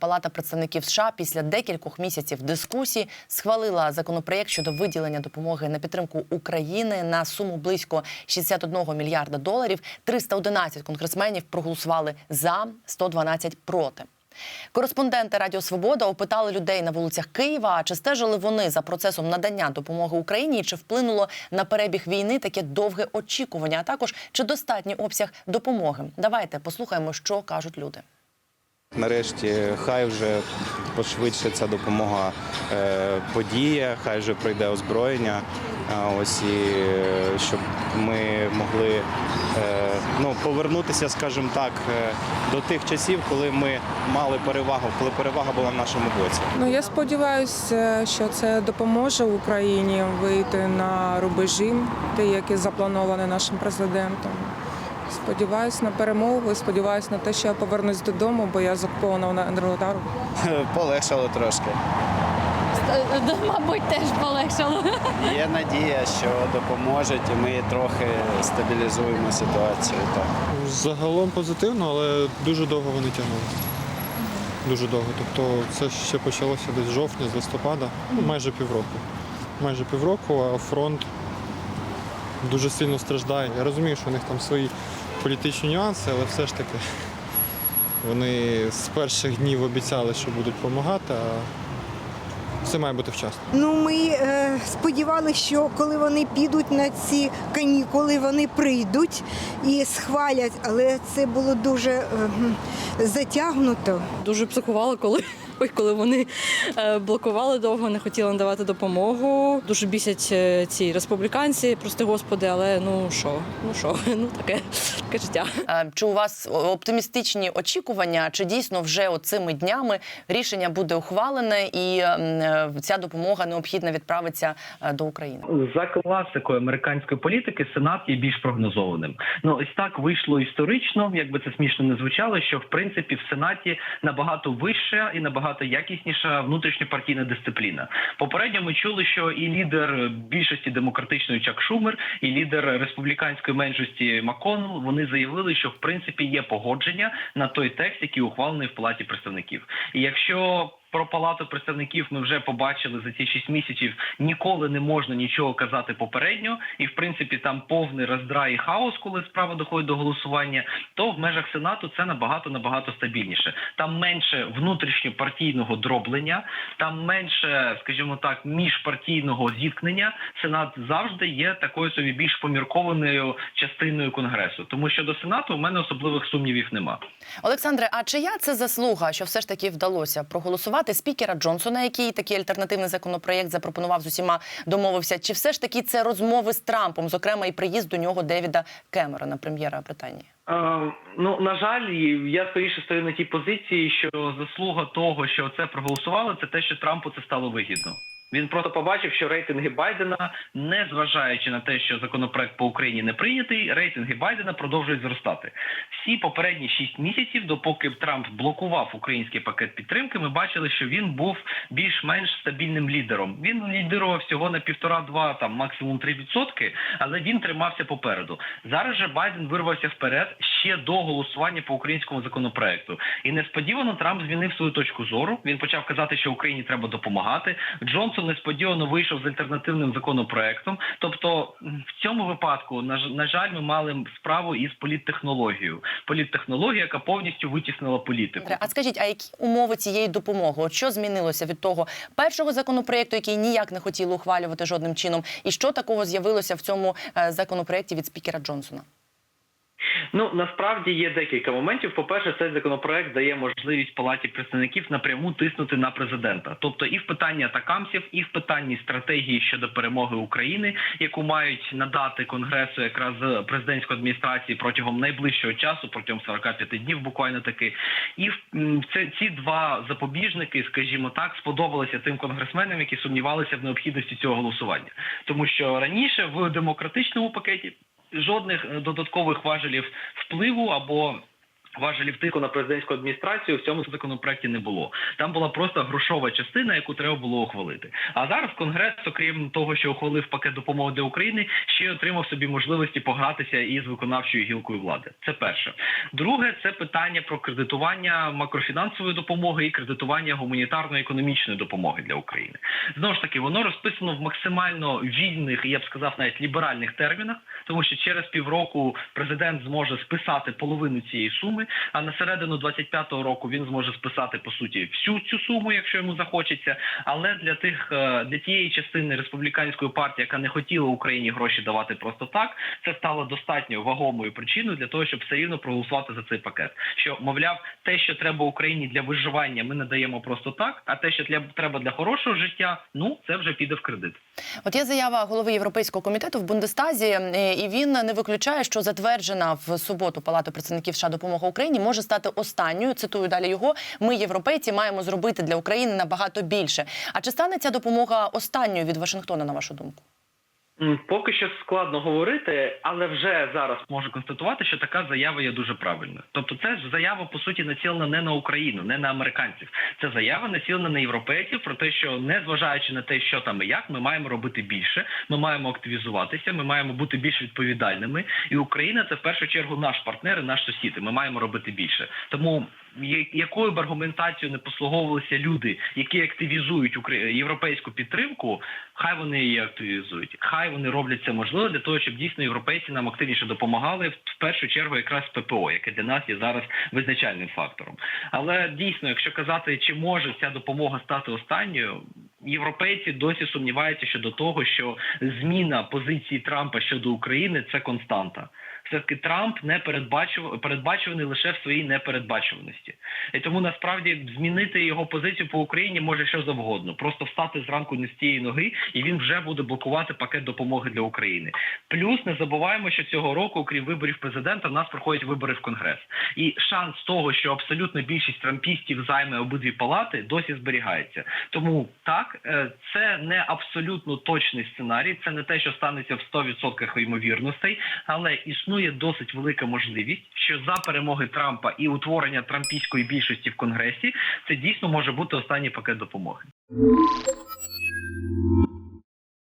Палата представників США після декількох місяців дискусій схвалила законопроєкт щодо виділення допомоги на підтримку України на суму близько 61 мільярда доларів. 311 конгресменів проголосували за, 112 проти. Кореспонденти Радіо Свобода опитали людей на вулицях Києва, чи стежили вони за процесом надання допомоги Україні, і чи вплинуло на перебіг війни таке довге очікування, а також чи достатній обсяг допомоги. Давайте послухаємо, що кажуть люди. Нарешті хай вже пошвидше ця допомога е, подіє, хай вже пройде озброєння. Ось і е, щоб ми могли е, ну, повернутися, скажімо так, до тих часів, коли ми мали перевагу, коли перевага була в нашому боці. Ну я сподіваюся, що це допоможе Україні вийти на рубежі, ті, які заплановані нашим президентом. Сподіваюсь на перемогу, сподіваюсь на те, що я повернусь додому, бо я закупована на Енергодару. Полегшало трошки. Е, Мабуть, теж полегшало. Є надія, що допоможуть, і ми трохи стабілізуємо ситуацію. Так. Загалом позитивно, але дуже довго вони тягнули. Дуже довго. Тобто це ще почалося десь з жовтня, з листопада, ну, майже півроку. Майже півроку, а фронт дуже сильно страждає. Я розумію, що у них там свої політичні нюанси, але все ж таки вони з перших днів обіцяли, що будуть допомагати, а все має бути вчасно. Ну, ми е, сподівалися, що коли вони підуть на ці канікули, вони прийдуть і схвалять, але це було дуже е, затягнуто. Дуже психувала, коли, коли вони е, блокували довго, не хотіли надавати допомогу. Дуже бісять е, ці республіканці, прости господи, але ну що, ну що, ну таке, таке життя. Чи у вас оптимістичні очікування? Чи дійсно вже цими днями рішення буде ухвалене і е, ця допомога необхідна відправиться до України? За класикою американської політики Сенат є більш прогнозованим. Ну ось так вийшло історично, якби це смішно не звучало, що в принципі в Сенаті набагато вища і набагато якісніша внутрішньопартійна дисципліна. Попередньо ми чули, що і лідер більшості демократичної Чак Шумер, і лідер республіканської меншості Маконел вони заявили, що в принципі є погодження на той текст, який ухвалений в палаті представників. І якщо про палату представників ми вже побачили за ці шість місяців. Ніколи не можна нічого казати попередньо, і в принципі там повний роздрай і хаос, коли справа доходить до голосування. То в межах сенату це набагато набагато стабільніше. Там менше внутрішньопартійного дроблення, там менше, скажімо так, міжпартійного зіткнення. Сенат завжди є такою собі більш поміркованою частиною конгресу. Тому що до сенату у мене особливих сумнівів нема. Олександре, а чия це заслуга, що все ж таки вдалося проголосувати спікера Джонсона, який такий альтернативний законопроєкт запропонував з усіма домовився? Чи все ж таки це розмови з Трампом, зокрема і приїзд до нього Девіда Кемерона, прем'єра Британії? Е, ну на жаль, я скоріше стою на тій позиції, що заслуга того, що це проголосували, це те, що Трампу це стало вигідно. Він просто побачив, що рейтинги Байдена, не зважаючи на те, що законопроект по Україні не прийнятий, рейтинги Байдена продовжують зростати. Всі попередні шість місяців, допоки Трамп блокував український пакет підтримки, ми бачили, що він був більш-менш стабільним лідером. Він лідирував всього на півтора-два, там максимум три відсотки, але він тримався попереду. Зараз же Байден вирвався вперед ще до голосування по українському законопроекту. І несподівано Трамп змінив свою точку зору. Він почав казати, що Україні треба допомагати. Джонсон несподівано вийшов з альтернативним законопроектом. Тобто, в цьому випадку, на, жаль, ми мали справу із політтехнологією. Політтехнологія, яка повністю витіснила політику. А скажіть, а які умови цієї допомоги? От що змінилося від того першого законопроєкту, який ніяк не хотіли ухвалювати жодним чином, і що такого з'явилося в цьому е, законопроєкті від спікера Джонсона? Ну насправді є декілька моментів. По перше, цей законопроект дає можливість палаті представників напряму тиснути на президента, тобто і в питанні атакамсів, і в питанні стратегії щодо перемоги України, яку мають надати конгресу якраз президентської адміністрації протягом найближчого часу, протягом 45 днів, буквально таки. І це ці два запобіжники, скажімо так, сподобалися тим конгресменам, які сумнівалися в необхідності цього голосування, тому що раніше в демократичному пакеті жодних е, додаткових важелів впливу або важелів тиску на президентську адміністрацію в цьому законопроекті не було. Там була просто грошова частина, яку треба було ухвалити. А зараз Конгрес, окрім того, що ухвалив пакет допомоги для України, ще отримав собі можливості погратися із виконавчою гілкою влади. Це перше. Друге, це питання про кредитування макрофінансової допомоги і кредитування гуманітарної економічної допомоги для України. Знову ж таки, воно розписано в максимально вільних я б сказав навіть ліберальних термінах, тому що через півроку президент зможе списати половину цієї суми, а на середину 25-го року він зможе списати по суті всю цю суму, якщо йому захочеться. Але для тих е, для тієї частини республіканської партії, яка не хотіла Україні гроші давати просто так, це стало достатньо вагомою причиною для того, щоб все рівно проголосувати за цей пакет. Що мовляв, те, що треба Україні для виживання, ми не даємо просто так. А те, що для треба для хорошого життя, ну це вже піде в кредит. От є заява голови Європейського комітету в Бундестазі, е, і він не виключає, що затверджена в суботу Палатою представників США допомога Україні може стати останньою. Цитую далі його. Ми, європейці, маємо зробити для України набагато більше. А чи стане ця допомога останньою від Вашингтона, на вашу думку? Поки що складно говорити, але вже зараз можу констатувати, що така заява є дуже правильною. Тобто, це ж заява по суті націлена не на Україну, не на американців. Це заява націлена на європейців про те, що не зважаючи на те, що там і як, ми маємо робити більше, ми маємо активізуватися, ми маємо бути більш відповідальними. І Україна це в першу чергу наш партнер, і наш сусід. і Ми маємо робити більше. Тому якою б аргументацією не послуговувалися люди, які активізують європейську підтримку, хай вони її активізують, хай вони роблять це можливо для того, щоб дійсно європейці нам активніше допомагали в першу чергу якраз ППО, яке для нас є зараз визначальним фактором. Але дійсно, якщо казати, чи може ця допомога стати останньою. Європейці досі сумніваються щодо того, що зміна позиції Трампа щодо України це константа. Все-таки Трамп не передбачив передбачуваний лише в своїй непередбачуваності, і тому насправді змінити його позицію по Україні може що завгодно. Просто встати зранку не з тієї ноги, і він вже буде блокувати пакет допомоги для України. Плюс не забуваємо, що цього року, окрім виборів президента, в нас проходять вибори в Конгрес, і шанс того, що абсолютна більшість трампістів займе обидві палати, досі зберігається. Тому так, е, це не абсолютно точний сценарій, це не те, що станеться в 100% ймовірностей, але існує досить велика можливість, що за перемоги Трампа і утворення трампійської більшості в Конгресі це дійсно може бути останній пакет допомоги.